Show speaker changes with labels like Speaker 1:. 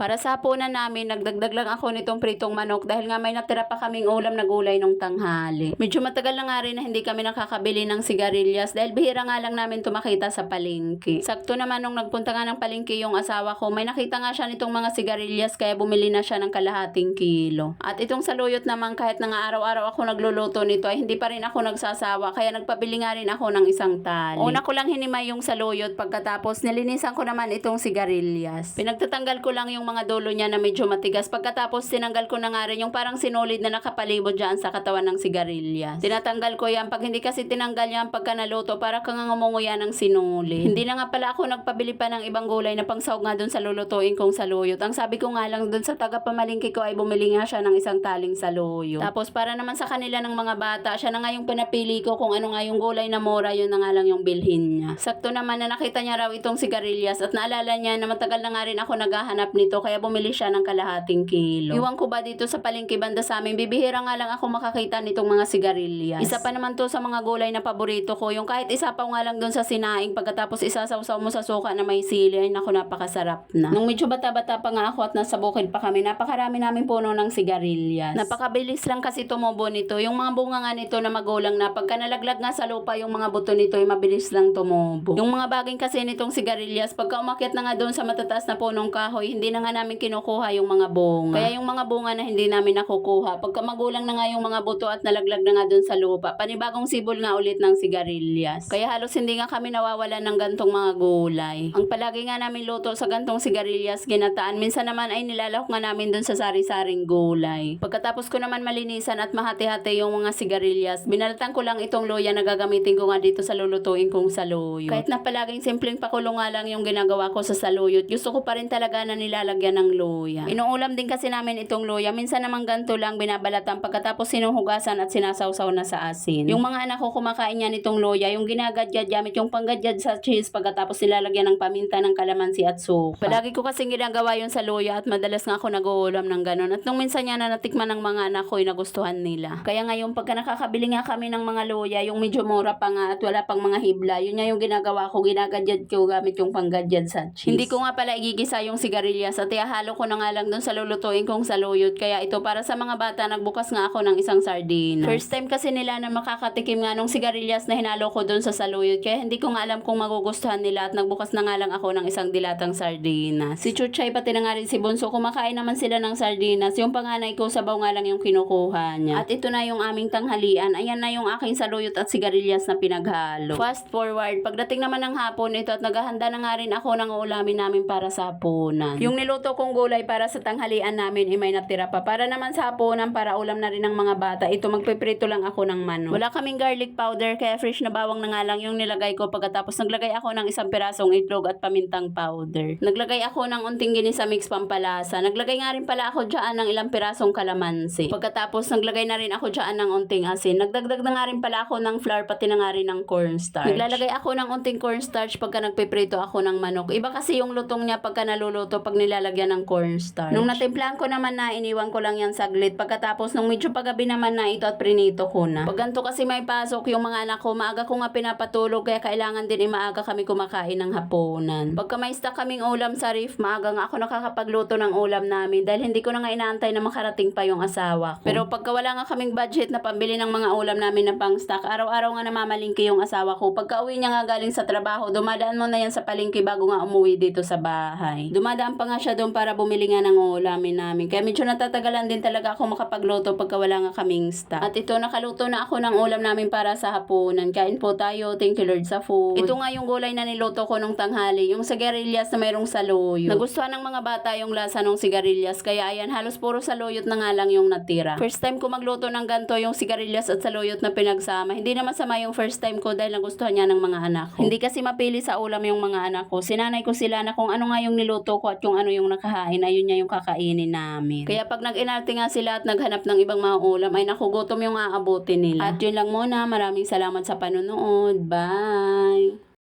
Speaker 1: Para sa hapunan namin, nagdagdag lang ako nitong pritong manok dahil nga may natira pa kaming ulam na gulay nung tanghali. Medyo matagal na nga rin na hindi kami nakakabili ng sigarilyas dahil bihira nga lang namin tumakita sa palengke. Sakto naman nung nagpunta nga ng palengke yung asawa ko, may nakita nga siya nitong mga sigarilyas kaya bumili na siya ng kalahating kilo. At itong saluyot naman kahit na nga araw-araw ako nagluluto nito ay hindi pa rin ako nagsasawa kaya nagpabili nga rin ako ng isang tali. Una ko lang hinimay yung saluyot pagkatapos nilinisan ko naman itong sigarilyas. Pinagtatanggal ko lang yung mga dulo niya na medyo matigas pagkatapos tinanggal ko na nga rin yung parang sinulid na nakapalibot dyan sa katawan ng sigarilyas. Tinatanggal ko yan pag hindi kasi tinanggal yan pagka naluto para kang ngumunguya ng sinulid. Hindi na nga pala ako nagpabili pa ng ibang gulay na pangsahog nga dun sa lulutuin kong saluyot. Ang sabi ko nga lang dun sa taga pamalingki ko ay bumili nga siya ng isang taling saluyot. Tapos para naman sa kanila ng mga bata, siya na nga yung pinapili ko kung ano nga yung gulay na mura, yun na nga lang yung bilhin niya. Sakto naman na nakita niya raw itong sigarilyas at naalala niya na matagal na nga rin ako naghahanap nito kaya bumili siya ng kalahating kilo. Iwan ko ba dito sa palengke banda sa amin, bibihira nga lang ako makakita nitong mga sigarilyas. Isa pa naman to sa mga gulay na paborito ko, yung kahit isa pa nga lang doon sa sinaing pagkatapos isasawsaw mo sa suka na may sili, ay naku napakasarap na. Nung medyo bata-bata pa nga ako at nasa bukid pa kami, napakarami namin puno ng sigarilyas. Napakabilis lang kasi tumubo nito. Yung mga bunga nga nito na magulang na pagka nalaglag nga sa lupa yung mga buto nito ay mabilis lang tumubo. Yung mga baging kasi nitong sigarilyas, pagka umakyat na nga doon sa matataas na punong kahoy, hindi na nga namin kinukuha yung mga bunga. Kaya yung mga bunga na hindi namin nakukuha, pagka magulang na nga yung mga buto at nalaglag na nga doon sa lupa, panibagong sibol nga ulit ng sigarilyas. Kaya halos hindi nga kami nawawalan ng gantong mga gulay. Ang palagi nga namin luto sa gantong sigarilyas ginataan, minsan naman ay nilalahok nga namin doon sa sari-saring gulay. Pagkatapos ko naman malinisan at mahati-hati yung mga sigarilyas, binalatan ko lang itong loya na gagamitin ko nga dito sa lulutuin kong saluyot. Kahit na palaging simpleng pakulo nga lang yung ginagawa ko sa saluyot, gusto ko pa rin talaga na nilalagyan ng loya. Inuulam din kasi namin itong loya, minsan naman ganito lang binabalatan pagkatapos sinuhugasan at sinasawsaw na sa asin. Yung mga anak ko kumakain yan itong loya, yung ginagadjad gamit yung panggadjad sa cheese pagkatapos nilalagyan ng paminta ng kalamansi at suka. Palagi ko kasing ginagawa yun sa loya at madalas nga ako nag-uulam ng ganun. At nung minsan niya na natikman ng mga anak ko, ay nagustuhan nila. Kaya ngayon pagka nakakabili nga kami ng mga loya, yung medyo mura pa nga at wala pang mga hibla, yun nga yung ginagawa ko, ginagadjad ko gamit yung panggadjad sa cheese. Hindi ko nga pala igigisa yung sigarilyas at ihalo ko na nga lang dun sa lulutuin kong saluyot. Kaya ito para sa mga bata, nagbukas nga ako ng isang sardina. First time kasi nila na makakatikim nga nung sigarilyas na hinalo ko dun sa saluyot. Kaya hindi ko nga alam kung magugustuhan nila at nagbukas na nga lang ako ng isang dilatang sardinas. Si Chuchay pati na nga rin si Bunso, kumakain naman sila ng sardinas. Yung panganay ko, sabaw nga lang yung kinukuha niya. At ito na yung aming tanghalian. Ayan na yung aking saluyot at sigarilyas na pinaghalo. Fast forward, pagdating naman ng hapon ito at naghahanda na nga rin ako ng ulamin namin para sa hapunan. Yung niluto kong gulay para sa tanghalian namin ay may natira pa. Para naman sa hapunan, para ulam na rin ng mga bata. Ito, magpiprito lang ako ng manok. Wala kaming garlic powder, kaya fresh na bawang na nga lang yung nilagay ko. Pagkatapos naglagay ako ng isang pirasong itlog at pamintang powder. Naglagay ako ng unting ginisa mix pampalasa. Naglagay nga rin pala ako dyan ng ilang pirasong kalamansi. Pagkatapos naglagay na rin ako dyan ng unting asin. Nagdagdag na nga rin pala ako ng flour pati na nga rin ng cornstarch. Naglalagay ako ng unting cornstarch pagka nagpiprito ako ng manok. Iba kasi yung lutong niya pagka naluluto pag nilalagyan ng cornstarch. Nung natimplahan ko naman na iniwan ko lang yan saglit. Pagkatapos nung medyo paggabi naman na ito at prinito ko na. Pag ganito kasi may pasok yung mga anak ko, maaga ko nga pinapatulog kaya kailangan din eh, maaga kami kumakain ng hapunan. Pagka may stock kaming ulam sa reef, maaga nga ako nakakapagluto ng ulam namin dahil hindi ko na nga inaantay na makarating pa yung asawa ko. Pero pagka wala nga kaming budget na pambili ng mga ulam namin na pang stock, araw-araw nga namamalingki yung asawa ko. Pagka uwi niya nga galing sa trabaho, dumadaan mo na yan sa palengke bago nga umuwi dito sa bahay. Dumadaan pa nga siya doon para bumili nga ng ulamin namin. Kaya medyo natatagalan din talaga ako makapagluto pagka wala nga kaming stock. At ito, nakaluto na ako ng ulam namin para sa hapunan. Kain po tayo. Thank you Lord sa food. Ito nga yung gulay na niluto ko nung tanghali. Yung sigarilyas na mayroong saluyot. Nagustuhan ng mga bata yung lasa ng sigarilyas. Kaya ayan, halos puro saluyot na nga lang yung natira. First time ko magluto ng ganto yung sigarilyas at saluyot na pinagsama. Hindi naman sama yung first time ko dahil nagustuhan niya ng mga anak ko. Hindi kasi mapili sa ulam yung mga anak ko. Sinanay ko sila na kung ano nga yung niluto ko at yung ano yung nakahain, ayun niya yung kakainin namin. Kaya pag nag-inarte nga sila at naghanap ng ibang mga ulam, ay nakugutom yung aabutin nila. At yun lang muna. Maraming salamat sa panonood. Bye!